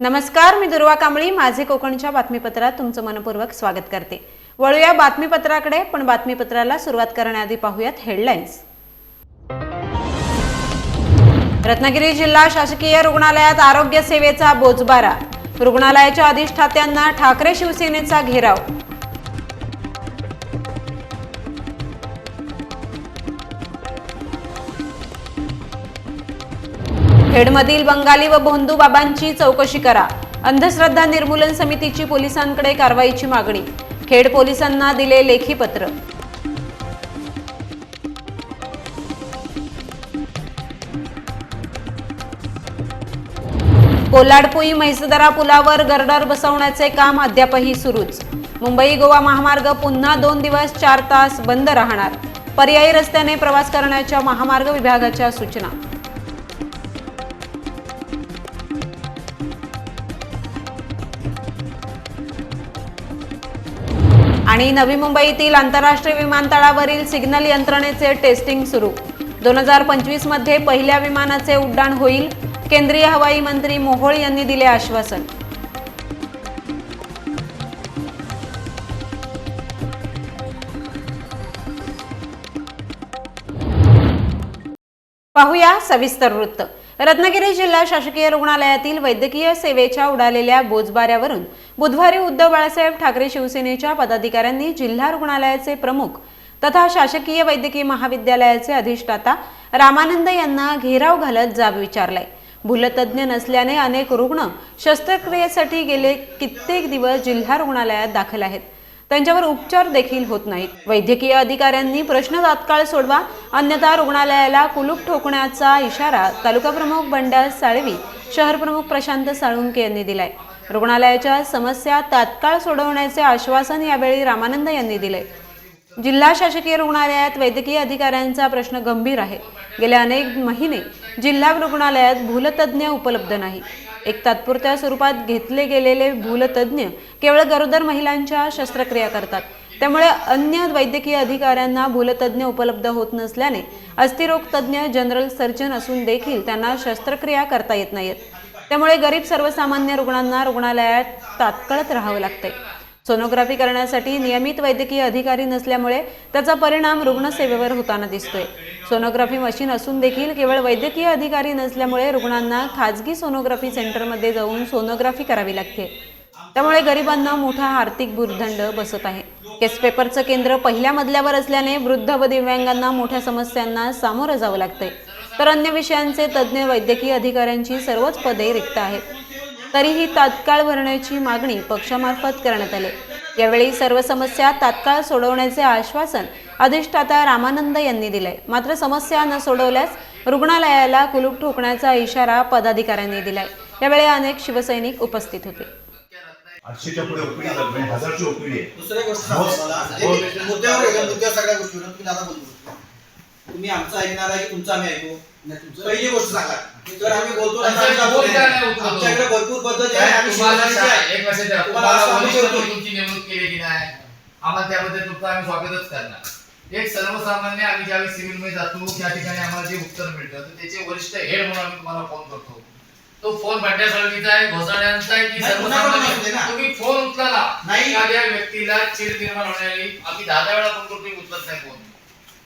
नमस्कार मी दुर्वा कांबळी. माझे कोकणच्या बातमीपत्रात तुमचं मनपूर्वक स्वागत करते. वळूया बातमीपत्राकडे पण बातमीपत्राला सुरुवात करण्याआधी पाहूयात हेडलाईन्स. रत्नागिरी जिल्हा शासकीय रुग्णालयात आरोग्य सेवेचा बोजबारा. रुग्णालयाच्या अधिष्ठात्यांना ठाकरे शिवसेनेचा घेराव. खेडमधील बंगाली व भोंदू बाबांची चौकशी करा. अंधश्रद्धा निर्मूलन समितीची पोलिसांकडे कारवाईची मागणी. खेड पोलिसांना दिले लेखी पत्र. कोलाडपुई म्हैसदरा पुलावर गर्डर बसवण्याचे काम अद्यापही सुरूच. मुंबई गोवा महामार्ग पुन्हा दोन दिवस चार तास बंद राहणार. पर्यायी रस्त्याने प्रवास करण्याच्या महामार्ग विभागाच्या सूचना. आणि नवी मुंबईतील आंतरराष्ट्रीय विमानतळावरील सिग्नल यंत्रणेचे टेस्टिंग सुरू. दोन हजार पंचवीसमध्ये पहिल्या विमानाचे उड्डाण होईल केंद्रीय हवाई मंत्री मोहोळ यांनी दिले आश्वासन. पाहूया सविस्तर वृत्त. रत्नागिरी जिल्हा शासकीय रुग्णालयातील वैद्यकीय सेवेच्या उडालेल्या बोजबाऱ्यावरून बुधवारी उद्धव बाळासाहेब ठाकरे शिवसेनेच्या पदाधिकाऱ्यांनी जिल्हा रुग्णालयाचे प्रमुख तथा शासकीय वैद्यकीय महाविद्यालयाचे अधिष्ठाता रामानंद यांना घेराव घालत जाब विचारलाय. भूलतज्ञ नसल्याने अनेक रुग्ण शस्त्रक्रियेसाठी गेले कित्येक दिवस जिल्हा रुग्णालयात दाखल आहेत. त्यांच्यावर उपचार देखील होत नाहीत. वैद्यकीय अधिकाऱ्यांनी प्रश्न तात्काळ सोडवा अन्यथा रुग्णालयाला कुलूप ठोकण्याचा इशारा तालुका प्रमुख बंड्या साळवी शहर प्रमुख प्रशांत साळुंके यांनी दिलाय. रुग्णालयाच्या समस्या तात्काळ सोडवण्याचे आश्वासन यावेळी रामानंद यांनी दिले. जिल्हा शासकीय रुग्णालयात वैद्यकीय अधिकाऱ्यांचा प्रश्न गंभीर आहे. गेल्या अनेक महिने जिल्हा रुग्णालयात भूलतज्ञ उपलब्ध नाही. एक तात्पुरत्या स्वरूपात घेतले गेलेले भूलतज्ञ केवळ गरोदर महिलांच्या शस्त्रक्रिया करतात. त्यामुळे अन्य वैद्यकीय अधिकाऱ्यांना भूलतज्ञ उपलब्ध होत नसल्याने अस्थिरोगतज्ञ जनरल सर्जन असून देखील त्यांना शस्त्रक्रिया करता येत नाहीत. त्यामुळे गरीब सर्वसामान्य रुग्णांना रुग्णालयात तात्काळत राहावं लागतंय. सोनोग्राफी करण्यासाठी नियमित वैद्यकीय अधिकारी नसल्यामुळे त्याचा परिणाम रुग्णसेवेवर होताना दिसतोय. सोनोग्राफी मशीन असून देखील केवळ वैद्यकीय अधिकारी नसल्यामुळे रुग्णांना खाजगी सोनोग्राफी सेंटरमध्ये जाऊन सोनोग्राफी करावी लागते. त्यामुळे गरिबांना मोठा आर्थिक भूर्दंड बसत आहे. केस पेपरचं केंद्र पहिल्या मजल्यावर असल्याने वृद्ध व दिव्यांगांना मोठ्या समस्यांना सामोरं जावं लागतंय. तर अन्य विषयांचे तज्ज्ञ वैद्यकीय अधिकाऱ्यांची सर्वच पदे रिक्त आहेत. तरीही तात्काळ भरण्याची मागणी पक्षामार्फत करण्यात आली. यावेळी सर्व समस्या तात्काळ सोडवण्याचे आश्वासन अधिष्ठाता रामानंद यांनी दिले. मात्र समस्या न सोडवल्यास रुग्णालयाला कुलूप ठोकण्याचा इशारा पदाधिकाऱ्यांनी दिलाय. यावेळी अनेक शिवसैनिक उपस्थित होते. आठशेच्या पुढे ओपीडी झाली. हजारची ओपीडी आहे. दुसरी गोष्ट सांगतो मला बोल. एक मुद्द्यावर आहे, मुद्द्यावर सगळ्या गोष्टी तुम्ही आता बोलतो तुम्ही आमचं ऐकणार आहे की तुमचं आम्ही ऐकू. पहिली गोष्ट सांगा तर आम्ही बोलतो. आमच्याकडे भरपूर पद्धती आहे आम्ही. एक. तुमची नेमणूक केली की नाही आम्हाला त्याबद्दल तुमचं आम्ही स्वागतच करणार एक सर्वसामान्य आम्ही ज्यावेळी सिव्हिलमध्ये जातो त्या ठिकाणी आम्हाला जे उत्तर मिळतं तर त्याचे वरिष्ठ हेड म्हणून आम्ही तुम्हाला फोन करतो तो फोन आहे घोसाळ्यांचा आहे की. सर्वसामान्य तुम्ही फोन उचला नाही. एखाद्या व्यक्तीला चिड निर्माण होण्याआधी आम्ही दहा दहा वेळा फोन करतो उचलत नाही फोन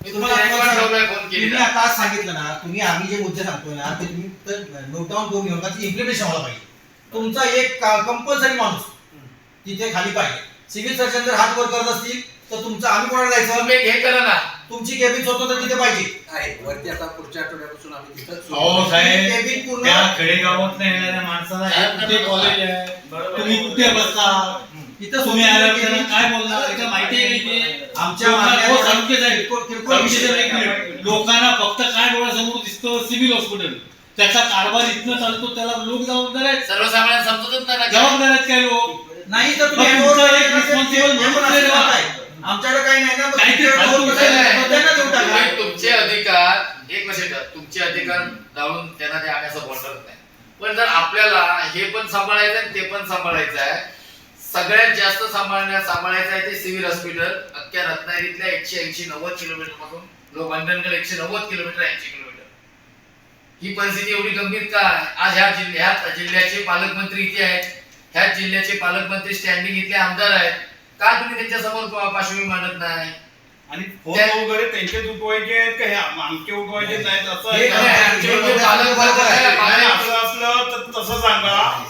मी तुम्हाला तुम्हाला आता रेकॉर्ड ठेवलाय सांग- फोन तुम्ही केलेला आता आज सांगितलं ना तुम्ही आम्ही जे मुद्दे सांगतोय ना ते तुम्ही नोट डाऊन करून घेऊन त्याची इम्प्लिमेंटेशन व्हायला पाहिजे. तुमचा एक कंपल्सरी माणूस तिथे खाली पाहिजे. सिव्हिल सर्जन जर हात वर करत असतील तर तुमचं आम्ही कोणाला जायचं? तुम्ही हे करा ना. तुमची केबिन स्वतंत्र तिथे पाहिजे. आहे वरती आता पुढच्या आठवड्यापासून आम्ही तिथं सुरू अहो करू. साहेब केबिन पूर्ण खेडेगावात येणाऱ्या माणसाला हे कुठे कॉलेज आहे. तुम्ही कुठे बसता तिथं तुम्ही आल्यावर काय बोलणार याचं माहिती आहे की आमच्या मागण्या- हो. किरकोळ- किरकोळ एक मिनिट. लोकांना फक्त काय डोळ्यासमोर दिसतं? Civil hospital. त्याचा कारभार इथनं चालतो त्याला लोक जबाबदार आहेत. सर्वसामान्य समजतच नाही ना जबाबदार आहेत काय लोक? नाही तर मग तुमचं एक responsible म्हणून. आमच्याकडे काही नाही ना मग काही ते तुमच्याकडे फालतू दोन विषय पैसे नाही. मग त्यांना देऊन टाका. तुम्ही तुमचे अधिकार एक लक्षात ठेवा. तुमचे अधिकार जाऊन त्यांना ते असं बोलणार नाही. पण जर आपल्याला हे पण सांभाळायचं आहे आणि ते पण सांभाळायचं आहे सगळ्यात जास्त सांभाळण्या सांभाळायचं आहे ते सिव्हिल हॉस्पिटल अख्ख्या रत्नागिरीतल्या एकशे ऐंशी नव्वद किलोमीटरपासून लोक लंडनकडे एकशे नव्वद किलोमीटर ऐंशी किलोमीटर. ही परिस्थिती एवढी गंभीर का? आज ह्या जिल्ह्या ह्या जिल्ह्याचे पालकमंत्री इथे आहेत. ह्या जिल्ह्याचे पालकमंत्री स्टँडिंग इथले आमदार आहेत. का तुम्ही त्यांच्यासमोर पार्श्वभूमी मांडत नाही? आणि फोन वगैरे त्यांचेच उठवायचे आहेत का? हे आम- आमचे उठवायचे नाहीत असं असलं तर तसं सांगा.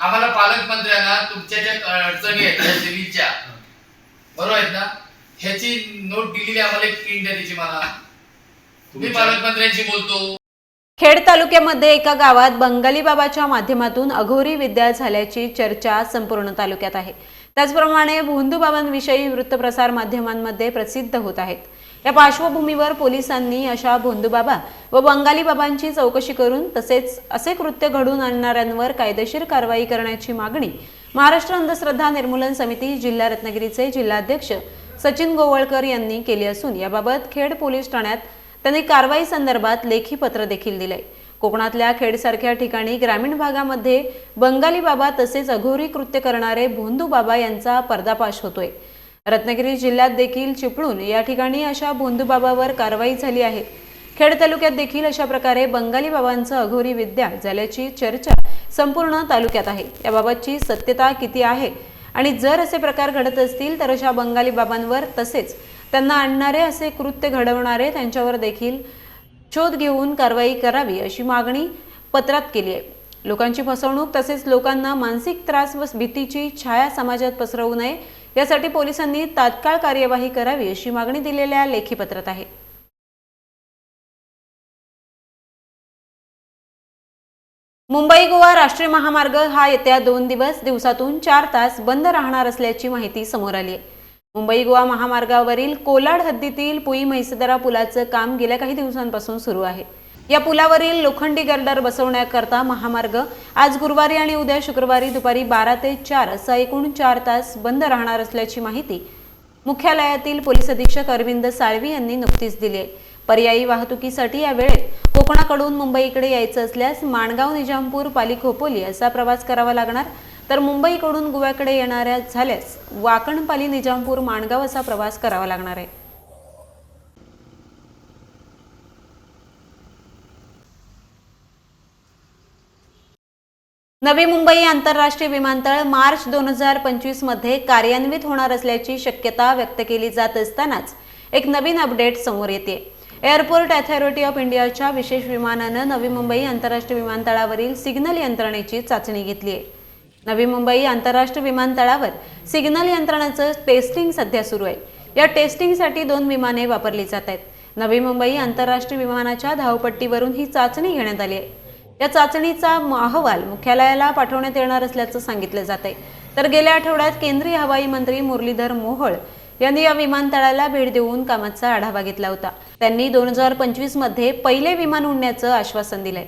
आम्हाला पालकमंत्र्यांना तुमच्या ज्या अडचणी आहेत त्या बरोबर आहेत ना? ह्याची नोट दिलेली आम्हाला एक प्रिंट द्या त्याची मला. मी पालकमंत्र्यांशी बोलतो. खेड तालुक्यामध्ये एका गावात बंगाली बाबाच्या माध्यमातून अघोरी विद्या झाल्याची चर्चा संपूर्ण तालुक्यात आहे. त्याचप्रमाणे भोंदू बाबांविषयी वृत्तप्रसार माध्यमांमध्ये प्रसिद्ध होत आहेत. या पार्श्वभूमीवर पोलिसांनी अशा भोंदू बाबा व बंगाली बाबांची चौकशी करून तसेच असे कृत्य घडून आणणाऱ्यांवर कायदेशीर कारवाई करण्याची मागणी महाराष्ट्र अंधश्रद्धा निर्मूलन समिती जिल्हा रत्नागिरीचे जिल्हाध्यक्ष सचिन गोवळकर यांनी केली असून याबाबत खेड पोलीस ठाण्यात त्यांनी कारवाई संदर्भात लेखी पत्र देखील दिले कोकणातल्या खेडसारख्या ठिकाणी ग्रामीण भागामध्ये बंगाली बाबा तसेच अघोरी कृत्य करणारे भोंदू बाबा यांचा पर्दापाश होतोय. रत्नागिरी जिल्ह्यात देखील चिपळूण या ठिकाणी अशा भोंदूबाबावर कारवाई झाली आहे. खेड तालुक्यात देखील अशा प्रकारे बंगाली बाबांचं अघोरी विद्या झाल्याची चर्चा संपूर्ण तालुक्यात आहे. याबाबतची सत्यता किती आहे आणि जर असे प्रकार घडत असतील तर अशा बंगाली बाबांवर तसेच त्यांना आणणारे असे कृत्य घडवणारे त्यांच्यावर देखील शोध घेऊन कारवाई करावी अशी मागणी पत्रात केली आहे. लोकांची फसवणूक तसेच लोकांना मानसिक त्रास व भीतीची छाया समाजात पसरवू नये यासाठी पोलिसांनी तात्काळ कार्यवाही करावी अशी मागणी दिलेल्या लेखी पत्रात आहे. मुंबई गोवा राष्ट्रीय महामार्ग हा येत्या दोन दिवस दिवसातून चार तास बंद राहणार असल्याची माहिती समोर आली आहे. मुंबई गोवा महामार्गावरील कोलाड हद्दीतील पुई म्हैसदरा पुलाचं काम गेल्या काही दिवसांपासून सुरू आहे. या पुलावरील लोखंडी गर्डर बसवण्याकरता महामार्ग आज गुरुवारी आणि उद्या शुक्रवारी दुपारी बारा ते चार असा एकूण चार तास बंद राहणार असल्याची माहिती मुख्यालयातील पोलीस अधीक्षक अरविंद साळवी यांनी नुकतीच दिली आहे. पर्यायी वाहतुकीसाठी या वेळेत कोकणाकडून मुंबईकडे यायचं असल्यास माणगाव निजामपूर पाली खोपोली असा प्रवास करावा लागणार. तर मुंबईकडून गोव्याकडे येणाऱ्या झाल्यास वाकणपाली निजामपूर माणगाव असा प्रवास करावा लागणार आहे. नवी मुंबई आंतरराष्ट्रीय विमानतळ मार्च दोन हजार पंचवीसमध्ये कार्यान्वित होणार असल्याची शक्यता व्यक्त केली जात असतानाच एक नवीन अपडेट समोर येते. एअरपोर्ट अथॉरिटी ऑफ इंडियाच्या विशेष विमानानं नवी मुंबई आंतरराष्ट्रीय विमानतळावरील सिग्नल यंत्रणेची चाचणी घेतली आहे. नवी मुंबई आंतरराष्ट्रीय विमानतळावर सिग्नल यंत्रणेचं टेस्टिंग सध्या सुरू आहे. या टेस्टिंगसाठी दोन विमाने वापरली जात आहेत. नवी मुंबई आंतरराष्ट्रीय विमानाच्या धावपट्टीवरून ही चाचणी घेण्यात आली आहे. या चाचणीचा अहवाल मुख्यालयाला पाठवण्यात येणार असल्याचं सांगितलं जात आहे तर गेल्या आठवड्यात केंद्रीय हवाई मंत्री मुरलीधर मोहोळ यांनी या विमानतळाला भेट देऊन कामाचा आढावा घेतला होता. त्यांनी दोन हजार पंचवीसमध्ये पहिले विमान उडण्याचं आश्वासन दिलंय.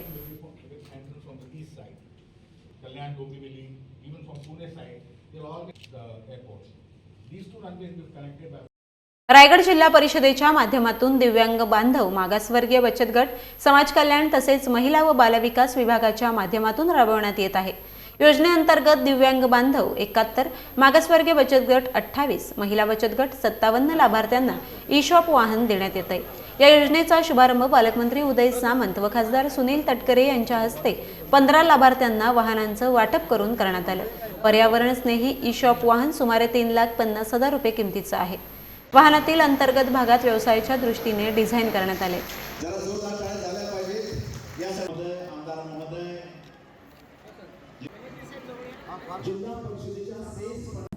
रायगड जिल्हा परिषदेच्या माध्यमातून दिव्यांग बांधव मागासवर्गीय बचत गट समाज कल्याण तसेच महिला व बालविकास विभागाच्या माध्यमातून राबवण्यात येत आहे. योजनेअंतर्गत दिव्यांग बांधव एकाहत्तर मागासवर्गीय बचत गट अठ्ठावीस महिला बचत गट सत्तावन्न लाभार्थ्यांना ई शॉप वाहन देण्यात येत आहे. या योजनेचा शुभारंभ पालकमंत्री उदय सामंत व खासदार सुनील तटकरे यांच्या हस्ते पंधरा लाभार्थ्यांना वाहनांचं वाटप करून करण्यात आलं. पर्यावरण स्नेही ई शॉप वाहन सुमारे तीन लाख पन्नास हजार रुपये किमतीचं आहे. वाहनातील अंतर्गत भागात व्यवसायाच्या दृष्टीने डिझाईन करण्यात आले.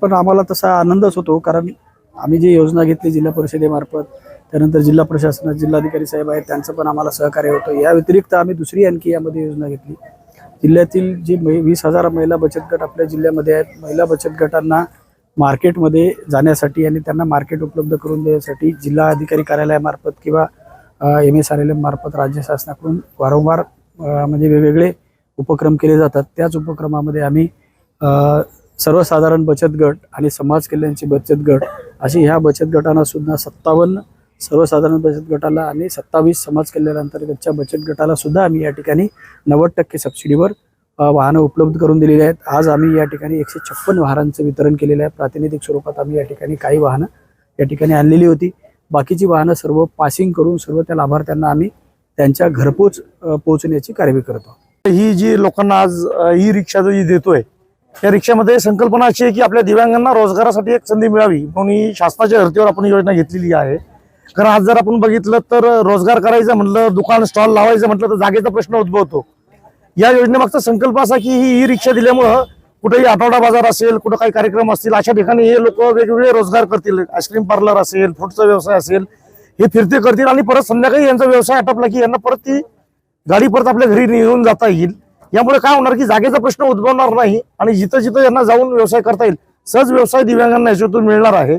पण आम्हाला तसा आनंदच होतो कारण आम्ही जी योजना घेतली जिल्हा परिषदेमार्फत त्यानंतर जिल्हा प्रशासनात जिल्हाधिकारी साहेब आहेत त्यांचं पण आम्हाला सहकार्य होतं. या व्यतिरिक्त आम्ही दुसरी आणखी यामध्ये योजना घेतली. जिल्ह्यातील जे मै वीस हजार महिला बचत गट आपल्या जिल्ह्यामध्ये आहेत महिला बचत गटांना मार्केटमध्ये जाण्यासाठी आणि त्यांना मार्केट उपलब्ध करून देण्यासाठी जिल्हा अधिकारी कार्यालयामार्फत किंवा M S R L M मार्फत राज्य शासनाकडून वारंवार म्हणजे वेगवेगळे उपक्रम केले जातात. त्याच उपक्रमामध्ये आम्ही सर्वसाधारण बचत गट आणि समाज कल्याणची बचत गट अशी ह्या बचत गटांना सुद्धा सत्तावन्न सर्वसाधारण बचत गटाला आणि सत्तावीस समाज कल्याण अंतर्गतच्या बचत गटाला सुद्धा आम्ही या ठिकाणी नव्वद टक्के सबसिडीवर वाहनं उपलब्ध करून दिलेली आहेत. आज आम्ही या ठिकाणी एकशे छप्पन वाहनांचं वितरण केलेलं आहे. प्रातिनिधिक स्वरूपात आम्ही या ठिकाणी काही वाहनं या ठिकाणी आणलेली होती. बाकीची वाहनं सर्व पासिंग करून सर्व त्या लाभार्थ्यांना आम्ही त्यांच्या घरपोच पोहोचण्याची कार्यवाही करतो. ही जी लोकांना आज ई रिक्षा जी देतोय या रिक्षामध्ये संकल्पना अशी आहे की आपल्या दिव्यांगांना रोजगारासाठी एक संधी मिळावी. म्हणून ही शासनाच्या धर्तीवर आपण योजना घेतलेली आहे. कारण आज जर आपण बघितलं तर रोजगार करायचं म्हटलं दुकान स्टॉल लावायचं म्हटलं तर जागेचा प्रश्न उद्भवतो. या योजनेमागचा संकल्प असा की ही ई रिक्षा दिल्यामुळं कुठेही आठवडा बाजार असेल कुठं काही कार्यक्रम असतील अशा ठिकाणी हे लोक वेगवेगळे रोजगार करतील. आईस्क्रीम पार्लर असेल फूडचा व्यवसाय असेल हे फिरते करतील आणि परत संध्याकाळी यांचा व्यवसाय आटपला की यांना परत ती गाडी परत आपल्या घरी निघून जाता येईल. यामुळे काय होणार की जागेचा प्रश्न उद्भवणार नाही आणि जिथं जिथं यांना जाऊन व्यवसाय करता येईल सहज व्यवसाय दिव्यांगांना याच्यातून मिळणार आहे.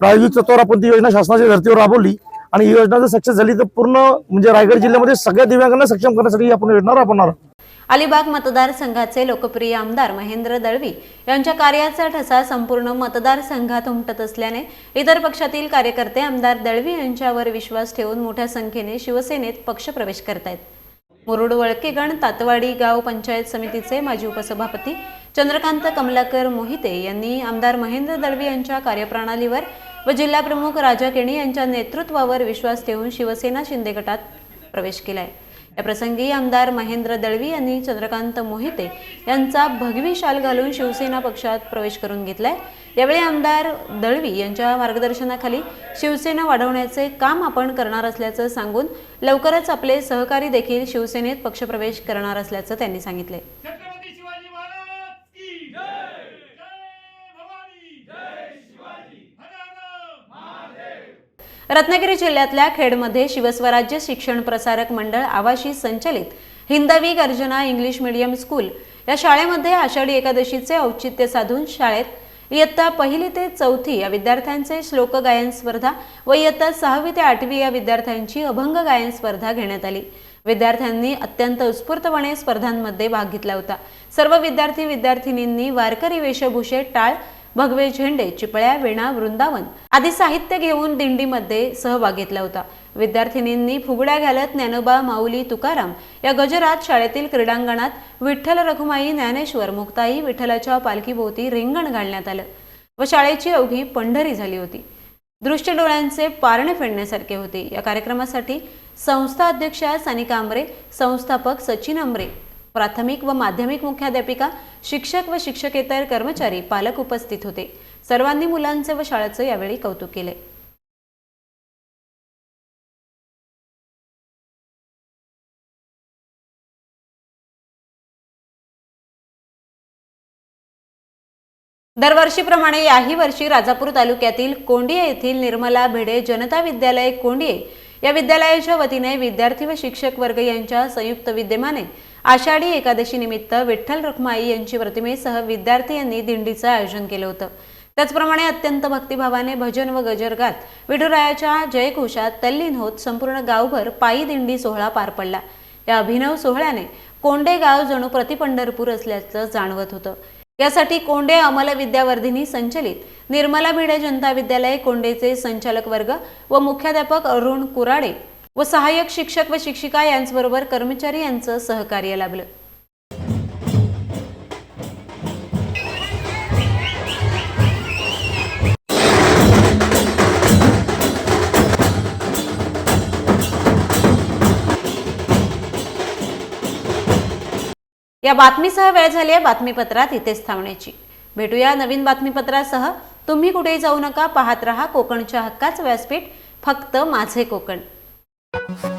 प्रायोगिक तत्वावर आपण ती योजना शासनाच्या धर्तीवर राबवली आणि ही योजना जर सक्सेस झाली तर पूर्ण म्हणजे रायगड जिल्ह्यामध्ये सगळ्या दिव्यांगांना सक्षम करण्यासाठी आपण योजना राबवणार आहोत. अलिबाग मतदारसंघाचे लोकप्रिय आमदार महेंद्र दळवी यांच्या कार्याचा ठसा संपूर्ण मतदारसंघात उमटत असल्याने इतर पक्षातील कार्यकर्ते आमदार दळवी यांच्यावर विश्वास ठेवून मोठ्या संख्येने शिवसेनेत पक्षप्रवेश करतायत. मुरुड वळकेगण तातवाडी गाव पंचायत समितीचे माजी उपसभापती चंद्रकांत कमलाकर मोहिते यांनी आमदार महेंद्र दळवी यांच्या कार्यप्रणालीवर व जिल्हाप्रमुख राजा केणी यांच्या नेतृत्वावर विश्वास ठेवून शिवसेना शिंदे गटात प्रवेश केलाय. या प्रसंगी आमदार महेंद्र दळवी यांनी चंद्रकांत मोहिते यांचा भगवी शाल घालून शिवसेना पक्षात प्रवेश करून घेतलाय. यावेळी आमदार दळवी यांच्या मार्गदर्शनाखाली शिवसेना वाढवण्याचे काम आपण करणार असल्याचं सांगून लवकरच आपले सहकारी देखील शिवसेनेत पक्षप्रवेश करणार असल्याचं त्यांनी सांगितले रत्नागिरी जिल्ह्यातल्या खेडमध्ये शिवस्वराज्य शिक्षण प्रसारक मंडळ आवाशी संचलित हिंदवी गर्जना इंग्लिश मीडियम स्कूल या शाळेमध्ये आषाढी एकादशीचे औचित्य साधून शाळेत इयत्ता पहिली ते चौथी या विद्यार्थ्यांचे श्लोक गायन स्पर्धा व इयत्ता सहावी ते आठवी या विद्यार्थ्यांची अभंग गायन स्पर्धा घेण्यात आली. विद्यार्थ्यांनी अत्यंत उत्स्फूर्तपणे स्पर्धांमध्ये भाग घेतला होता. सर्व विद्यार्थी विद्यार्थिनींनी वारकरी वेशभूषेत टाळ भगवे झेंडे चिपळ्या वीणा वृंदावन आदी साहित्य घेऊन दिंडीमध्ये सहभाग घेतला होता. विद्यार्थिनींनी फुगड्या घालत ज्ञानोबा माऊली तुकाराम या गजरात शाळेतील क्रीडांगणात विठ्ठल रखुमाई ज्ञानेश्वर मुक्ताई विठ्ठलाच्या पालखीभोवती रिंगण घालण्यात आलं व शाळेची अवघी पंढरी झाली होती. दृष्टी डोळ्यांचे पारणे फेडण्यासारखे होते. या कार्यक्रमासाठी संस्था अध्यक्षा सानिका आंबरे संस्थापक सचिन आंबरे प्राथमिक व माध्यमिक मुख्याध्यापिका शिक्षक व शिक्षकेतर कर्मचारी पालक उपस्थित होते. सर्वांनी मुलांचे व शाळेचं यावेळी कौतुक केले. दरवर्षीप्रमाणे याही वर्षी राजापूर तालुक्यातील कोंडिये येथील निर्मला भिडे जनता विद्यालय कोंडिये या विद्यालयाच्या वतीने विद्यार्थी व शिक्षक वर्ग यांच्या संयुक्त विद्यमाने आषाढी एकादशी निमित्त विठ्ठल रखमाई यांची प्रतिमेसह विद्यार्थी यांनी दिंडीचं आयोजन केलं होतं. त्याचप्रमाणे अत्यंत भक्तिभावाने भजन व गजर गात विठुरायाच्या जयघोषात तल्लीन होत संपूर्ण गावभर पायी दिंडी सोहळा पार पडला. या अभिनव सोहळ्याने कोंडे गाव जणू प्रतिपंढरपूर असल्याचं जाणवत होतं. यासाठी कोंडे अमल विद्यावर्धिनी संचलित निर्मला भिडे जनता विद्यालय कोंडेचे संचालक वर्ग व मुख्याध्यापक अरुण कुराडे व सहाय्यक शिक्षक व शिक्षिका यांचबरोबर कर्मचारी यांचं सहकार्य लाभलं. या बातमीसह वेळ झाली आहे बातमीपत्रात इथेच थांबण्याची भेटूया नवीन बातमीपत्रासह. तुम्ही कुठेही जाऊ नका पाहत रहा कोकणच्या हक्काचं व्यासपीठ फक्त माझे कोकण. Thank you.